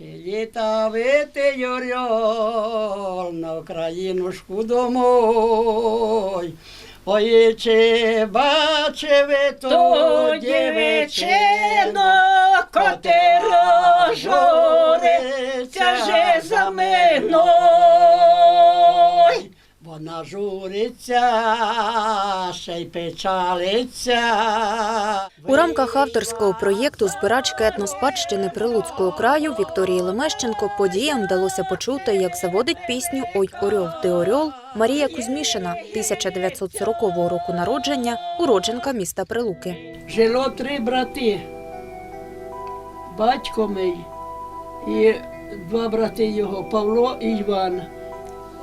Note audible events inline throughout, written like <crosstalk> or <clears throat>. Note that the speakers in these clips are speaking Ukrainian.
Чи літавити Орел на Українушку домой. Ой, чи бачили то То дівчино, дівчино, котиро журиться же за мною. Вона журиться, ще й печалиться. У рамках авторського проєкту збирачки етноспадщини Прилуцького краю Вікторії Лемещенко подіям вдалося почути, як заводить пісню Ой Орьов ти Орьол Марія Кузьмішина, 1940 року народження, уродженка міста Прилуки. Жило три брати. Батько мій і два брати його Павло і Іван.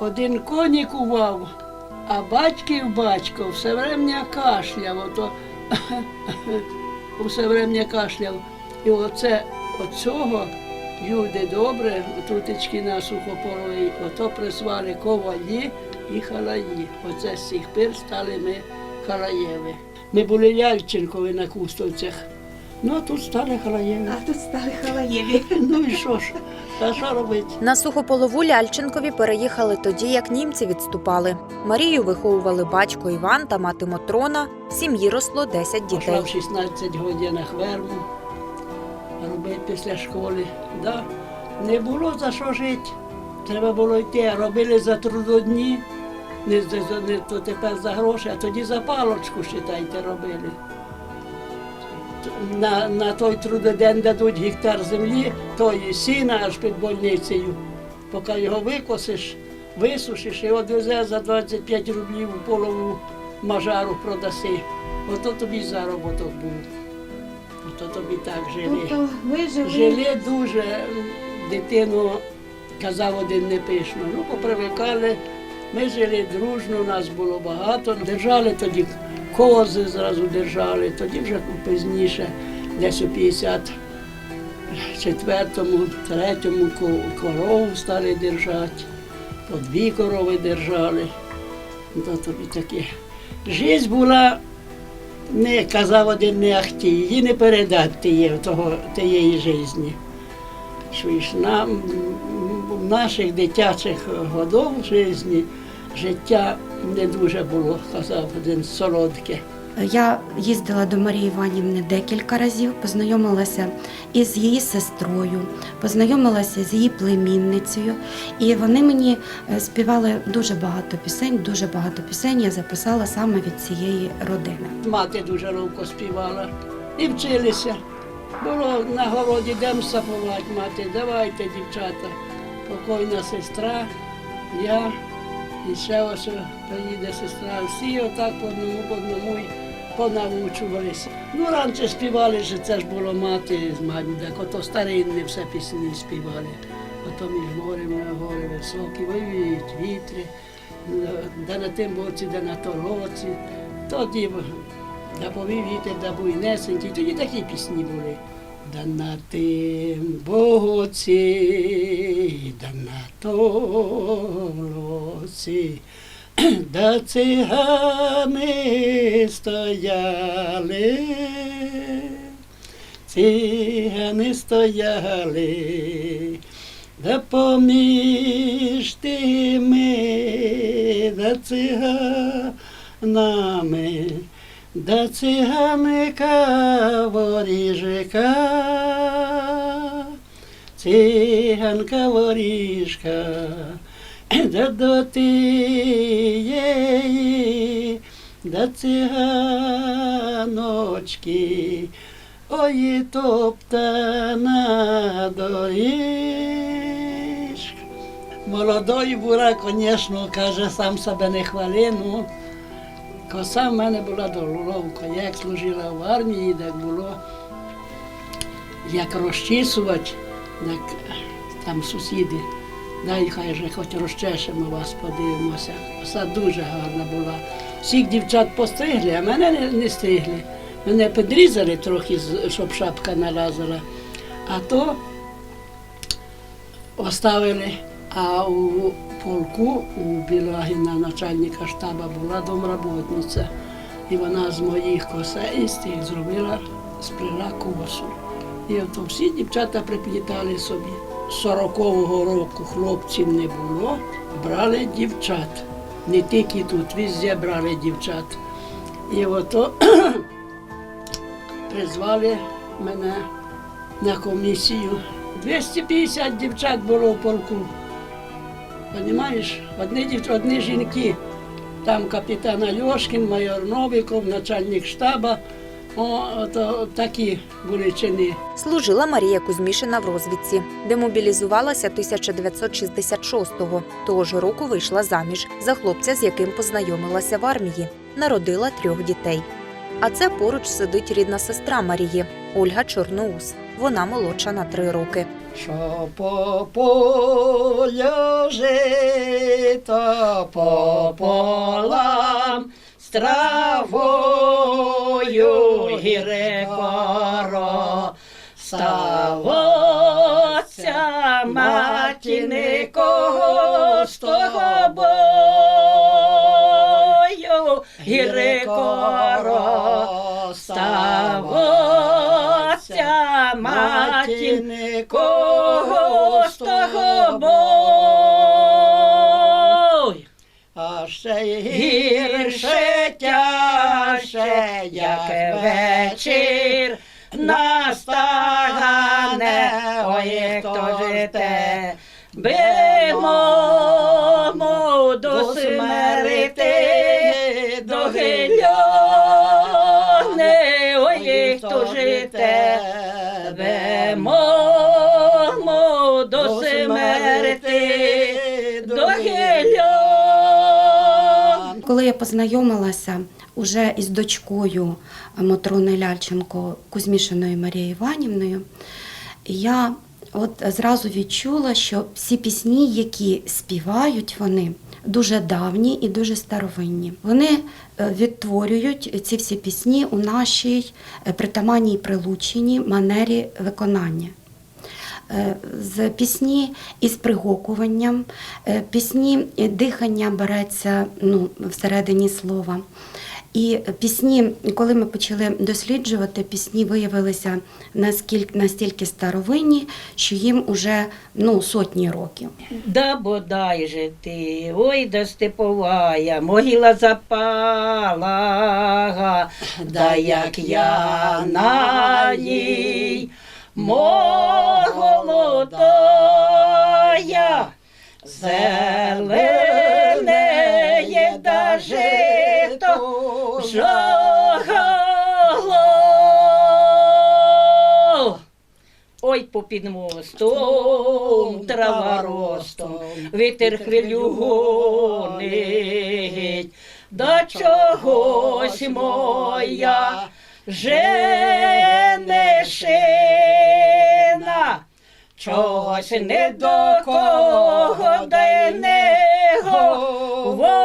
Один конік ував, а батьків батько все врем'я кашляв. Ото, <laughs> все врем'я кашляв. І оце от цього люди добре, трутички на сухополові, ото прислали ковалі і халаї. Оце з цих пір стали ми халаєви. Ми були Ляльченкові на Кустовцях. Ну, а тут стали халаєви. А тут стали халаєві. Ну і що ж? Та що робити? На сухополову Ляльченкові переїхали тоді, як німці відступали. Марію виховували батько Іван та мати Мотрона. В сім'ї росло 10 Пішла дітей. в 16 годинах верму, робити після школи. Да. Не було за що жити. Треба було йти. Робили за трудодні, не, не то тепер за гроші, а тоді за палочку, считайте, робили. На, на той трудодень дадуть гектар землі, тої сіна аж під больницею. Поки його викосиш, висушиш і одвезе за 25 рублів у полову мажару продаси. Ото тобі заробіток був. Ото тобі так жили. Тобто ви жили. Жили дуже, дитину казав один непишно. Ну, попривикали. Ми жили дружно, нас було багато. Держали тоді кози, зразу держали, тоді вже пізніше, десь у 54-му, 3-му корову стали держати, по дві корови держали. То тобі таке. Жизнь була не казав один не ахті, її не передати тієї, того, тієї житті. Що ж нам в наших дитячих годов житті життя не дуже було, казав один солодке. Я їздила до Марії Іванівни декілька разів, познайомилася із її сестрою, познайомилася з її племінницею, і вони мені е, співали дуже багато пісень. Дуже багато пісень я записала саме від цієї родини. Мати дуже ловко співала і вчилися. Було на городі йдемо сапувати, мати, давайте, дівчата. Покойна сестра, я і ще ось приїде сестра. Всі отак по одному, по одному й понавчувалися. Ну, раніше співали, що це ж було мати з так ото старинні все пісні співали. Ото між морем, гори високі, воюють вітри, де на тим боці, де на толоці. Тоді да повів вітер, да буйнесенький, тоді такі пісні були. Да на тим боці, да на толоці, <clears throat> да цигани стояли, цигани стояли, да поміж тими, да циганами, да циганика воріжика, циганка воріжка, да до тієї, да циганочки, ой, топтана доріжка. Молодой була, звісно, каже, сам себе не хвали, ну, коса в мене була доловка. Я як служила в армії, так було, як розчісувати, так там сусіди, дай хай же хоч розчешемо вас, подивимося. Коса дуже гарна була. Всіх дівчат постригли, а мене не, не стригли. Мене підрізали трохи, щоб шапка налазила. А то оставили, а у полку у Білагіна начальника штаба була домработниця. І вона з моїх косей з тих зробила, сплела косу. І ото всі дівчата приплітали собі. 40-го року хлопців не було, брали дівчат. Не тільки тут, везде брали дівчат. І ото <clears throat> призвали мене на комісію. 250 дівчат було в полку. Понімаєш? Одні, дів... одні жінки. Там капітан Альошкін, майор Новіков, начальник штаба. О, то такі були чини. Служила Марія Кузьмішина в розвідці, демобілізувалася 1966-го. Того ж року вийшла заміж за хлопця, з яким познайомилася в армії. Народила трьох дітей. А це поруч сидить рідна сестра Марії Ольга Чорноус. Вона молодша на три роки. Що по полю жито по полам з травою гірекоро ставоться матінко з того бою гірекоро матінко з того бой. А ще гірше тяже, як вечір настане, ой, хто я познайомилася уже із дочкою Матрони Ляльченко Кузьмішиною Марією Іванівною, я от зразу відчула, що всі пісні, які співають вони, дуже давні і дуже старовинні. Вони е, відтворюють ці всі пісні у нашій е, притаманній прилученій манері виконання. Е, з пісні із пригукуванням, е, пісні дихання береться ну, всередині слова. І пісні, коли ми почали досліджувати, пісні виявилися наскільки настільки старовинні, що їм уже ну, сотні років. Да бодай же ти, ой, да степовая, могила запала, Да як я на ній молодая, зеленеє да жито жагало. Ой, попід мостом, трава ростом, вітер хвилю гонить, да чогось моя женешина, чогось не до кого да й не говорить.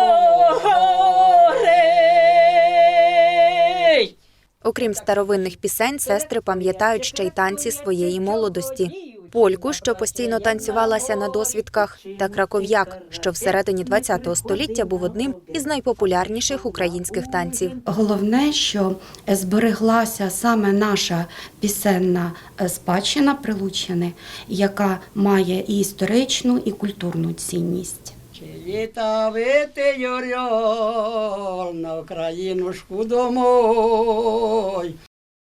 Окрім старовинних пісень, сестри пам'ятають ще й танці своєї молодості. Польку, що постійно танцювалася на досвідках, та краков'як, що всередині ХХ століття був одним із найпопулярніших українських танців. Головне, що збереглася саме наша пісенна е, спадщина Прилуччини, яка має і історичну, і культурну цінність. Чи літавити Юрьол на Українушку домой.